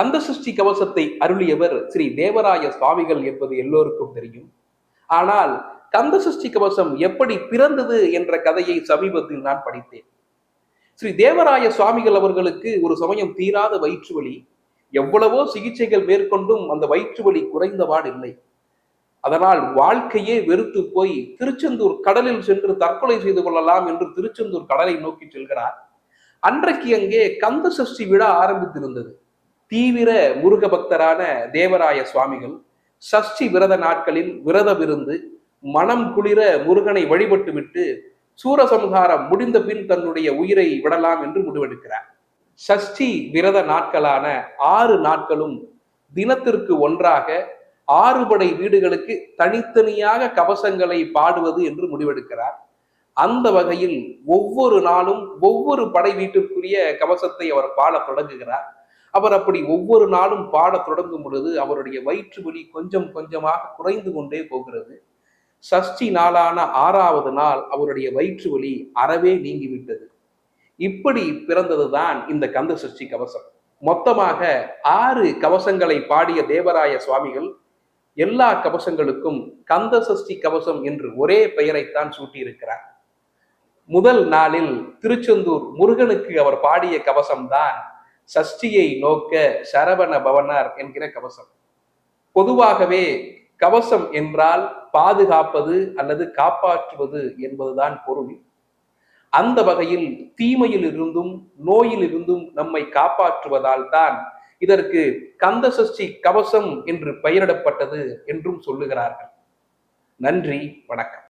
கந்த சஷ்டி கவசத்தை அருளியவர் ஸ்ரீ தேவராய சுவாமிகள் என்பது எல்லோருக்கும் தெரியும். ஆனால் கந்த சஷ்டி கவசம் எப்படி பிறந்தது என்ற கதையை சமீபத்தில் நான் படித்தேன். ஸ்ரீ தேவராய சுவாமிகள் அவர்களுக்கு ஒரு சமயம் தீராத வயிற்று வலி எவ்வளவோ சிகிச்சைகள் மேற்கொண்டும் அந்த வயிற்று வலி குறைந்தபாடில்லை அதனால் வாழ்க்கையே வெறுத்து போய் திருச்செந்தூர் கடலில் சென்று தற்கொலை செய்து கொள்ளலாம் என்று திருச்செந்தூர் கடலை நோக்கி செல்கிறார். அன்றைக்கு அங்கே கந்த சஷ்டி விழா ஆரம்பித்திருந்தது. தீவிர முருக பக்தரான தேவராய சுவாமிகள் சஷ்டி விரத நாட்களில் விரதமிருந்து மனம் குளிர முருகனை வழிபட்டு விட்டு சூரசம்ஹாரம் முடிந்த பின் தன்னுடைய உயிரை விடலாம் என்று முடிவெடுக்கிறார். சஷ்டி விரத நாட்களான ஆறு நாட்களும் தினத்திற்கு ஒன்றாக ஆறு படை வீடுகளுக்கு தனித்தனியாக கவசங்களை பாடுவது என்று முடிவெடுக்கிறார். அந்த வகையில் ஒவ்வொரு நாளும் ஒவ்வொரு படை வீட்டிற்குரிய கவசத்தை அவர் பாட தொடங்குகிறார். அவர் அப்படி ஒவ்வொரு நாளும் பாட தொடங்கும் பொழுது அவருடைய வயிற்று வலி கொஞ்சம் கொஞ்சமாக குறைந்து கொண்டே போகிறது. சஷ்டி நாளான ஆறாவது நாள் அவருடைய வயிற்று வலி அறவே நீங்கிவிட்டது. இப்படி பிறந்ததுதான் இந்த கந்த சஷ்டி கவசம். மொத்தமாக ஆறு கவசங்களை பாடிய தேவராய சுவாமிகள் எல்லா கவசங்களுக்கும் கந்த சஷ்டி கவசம் என்று ஒரே பெயரைத்தான் சூட்டியிருக்கிறார். முதல் நாளில் திருச்செந்தூர் முருகனுக்கு அவர் பாடிய கவசம்தான் சஷ்டியை நோக்க சரவண பவனார் என்கிற கவசம். பொதுவாகவே கவசம் என்றால் பாதுகாப்பது அல்லது காப்பாற்றுவது என்பதுதான் பொருள். அந்த வகையில் தீமையில் இருந்தும் நோயில் இருந்தும் நம்மை காப்பாற்றுவதால் தான் இதற்கு கந்த சஷ்டி கவசம் என்று பெயரிடப்பட்டது என்றும் சொல்லுகிறார்கள். நன்றி வணக்கம்.